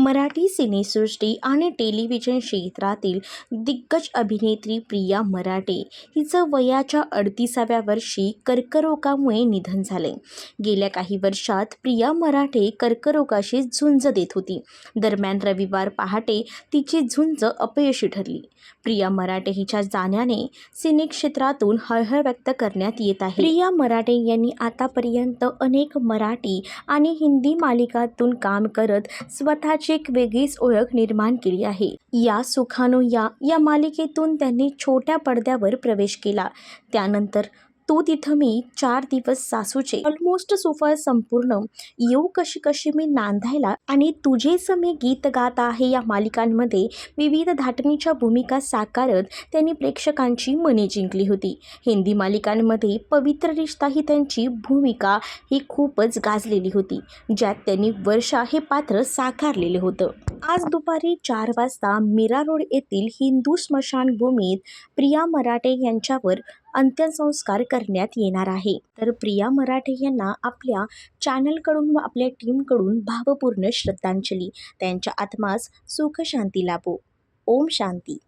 मराठी सिनेसृष्टी आणि टेलिव्हिजन क्षेत्रातील दिग्गज अभिनेत्री प्रिया मराठे हिचं वयाच्या अडतीसाव्या वर्षी कर्करोगामुळे निधन झाले. गेल्या काही वर्षात प्रिया मराठे कर्करोगाशी झुंज देत होती. दरम्यान रविवार पहाटे तिची झुंज अपयशी ठरली. प्रिया मराठे हिच्या जाण्याने सिनेक्षेत्रातून हळहळ व्यक्त करण्यात येत आहे. प्रिया मराठे यांनी आतापर्यंत अनेक मराठी आणि हिंदी मालिकातून काम करत स्वतःची एक वेगळीच ओळख निर्माण केली आहे. या सुखानो या या मालिकेतून त्यांनी छोट्या पडद्यावर प्रवेश केला. त्यानंतर तू तिथं मी चार दिवस सासूचे ऑलमोस्ट सोफा संपूर्ण येऊ कशी कशी मी नांदायला आणि तुझेच मी गीत गात आहे या मालिकांमध्ये विविध धाटणीच्या भूमिका साकारत त्यांनी प्रेक्षकांची मने जिंकली होती. हिंदी मालिकांमध्ये पवित्र रिश्ता ही त्यांची भूमिका ही खूपच गाजलेली होती ज्यात त्यांनी वर्षा हे पात्र साकारलेले होतं. आज दुपारी चार वाजता मीरा रोड येथील हिंदू स्मशानभूमीत प्रिया मराठे यांच्यावर अंत्यसंस्कार करण्यात येणार आहे. तर प्रिया मराठे यांना आपल्या चॅनलकडून व आपल्या टीमकडून भावपूर्ण श्रद्धांजली. त्यांच्या आत्मास सुख शांती लाभो. ओम शांती.